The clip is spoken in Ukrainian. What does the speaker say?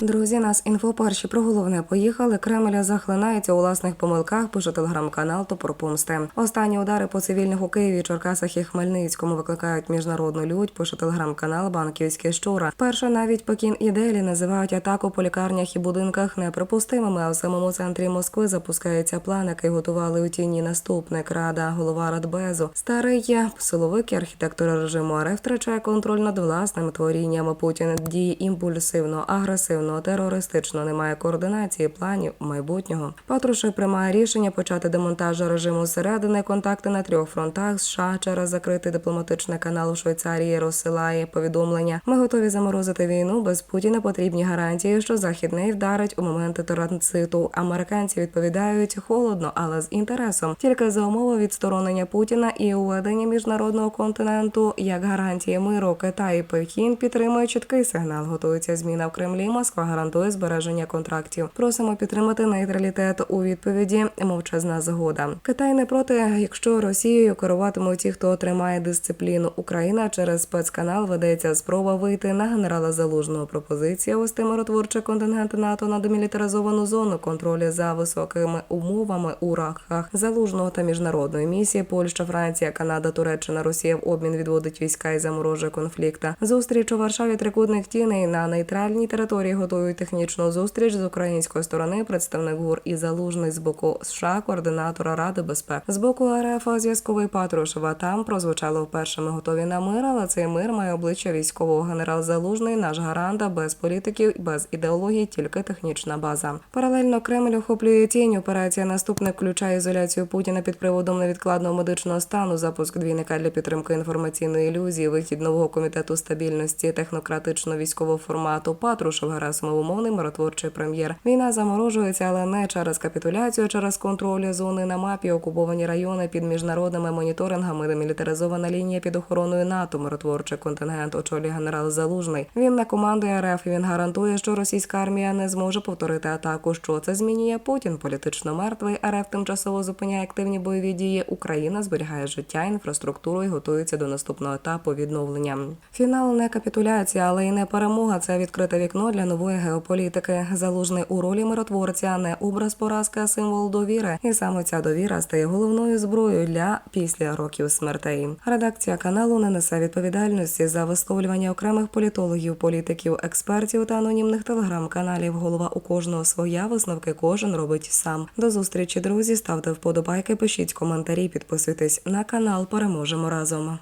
Друзі, нас інфо перші про головне поїхали. Кремля захлинається у власних помилках. Пише телеграм-канал Топор Помсти. Останні удари по цивільних у Києві, Черкасах і Хмельницькому викликають міжнародну лють. Пише телеграм-канал Банківське щура. Перше навіть Пекін і Делі називають атаку по лікарнях і будинках неприпустимими. А в самому центрі Москви запускається план, який готували у тіні наступник Рада, голова Радбезу. Старий є силовик і режиму РФ втрачає контроль над власним творінням. Путін діє імпульсивно, агресивно, терористично. Немає координації планів майбутнього. Патрушев приймає рішення почати демонтаж режиму зсередини. Контакти на трьох фронтах. США через закритий дипломатичний канал у Швейцарії розсилає повідомлення. Ми готові заморозити війну. Без Путіна потрібні гарантії, що західний вдарить у моменти транзиту. Американці відповідають холодно, але з інтересом. Тільки за умови відсторонення Путіна і уведення міжнародного континенту як гарантії миру. Китай і Пекін підтримують чіткий сигнал. Готується зміна в Кремлі. Москва гарантує збереження контрактів. Просимо підтримати нейтралітет у відповіді. Мовчазна згода. Китай не проти, якщо Росією керуватимуть ті, хто тримає дисципліну. Україна через спецканал ведеться спроба вийти на генерала залужного. Пропозиція вести миротворчий контингент НАТО на демілітаризовану зону контролю за високими умовами у рахах залужного та міжнародної місії. Польща, Франція, Канада, Туреччина, Росія в обмін відводить війська і заморожує конфлікта. Зустріч у Варшаві трикутних тіней на нейтральній території готують технічну зустріч з української сторони. Представник ГУР і залужний з боку США, координатора Ради безпеки з боку РФ зв'язковий Патрушева. Там прозвучало вперше. Ми готові на мир, але цей мир має обличчя військового генерал Залужний, наш гаранта без політиків, без ідеології, тільки технічна база. Паралельно Кремль охоплює тінь. Операція наступник включає ізоляцію Путіна під приводом невідкладного медичного стану, запуск двійника для підтримки інформаційної ілюзії, вихід нового комітету стабільності технократично-військового формату. Патрушев Герасимов умовний миротворчий прем'єр. Війна заморожується, але не через капітуляцію, а через контроль зони на мапі, окуповані райони під міжнародними моніторингами, демілітаризована лінія під охороною НАТО, миротворчий контингент очолює генерал Залужний. Він не командує РФ. Він гарантує, що російська армія не зможе повторити атаку. Що це змінює Путін? Політично мертвий. РФ тимчасово зупиняє активні бойові дії. Україна зберігає життя, інфраструктуру і готується до наступного етапу відновлення. Фінал не капітуляція, але й не перемога. Це відкрите вікно для нової геополітики. Залужний у ролі миротворця, не образ поразки, а символ довіри. І саме ця довіра стає головною зброєю для після років смертей. Редакція каналу не несе відповідальності за висловлювання окремих політологів, політиків, експертів та анонімних телеграм-каналів. Голова у кожного своя висновки кожен робить сам. До зустрічі, друзі. Ставте вподобайки, пишіть коментарі, підписуйтесь на канал. Переможемо разом.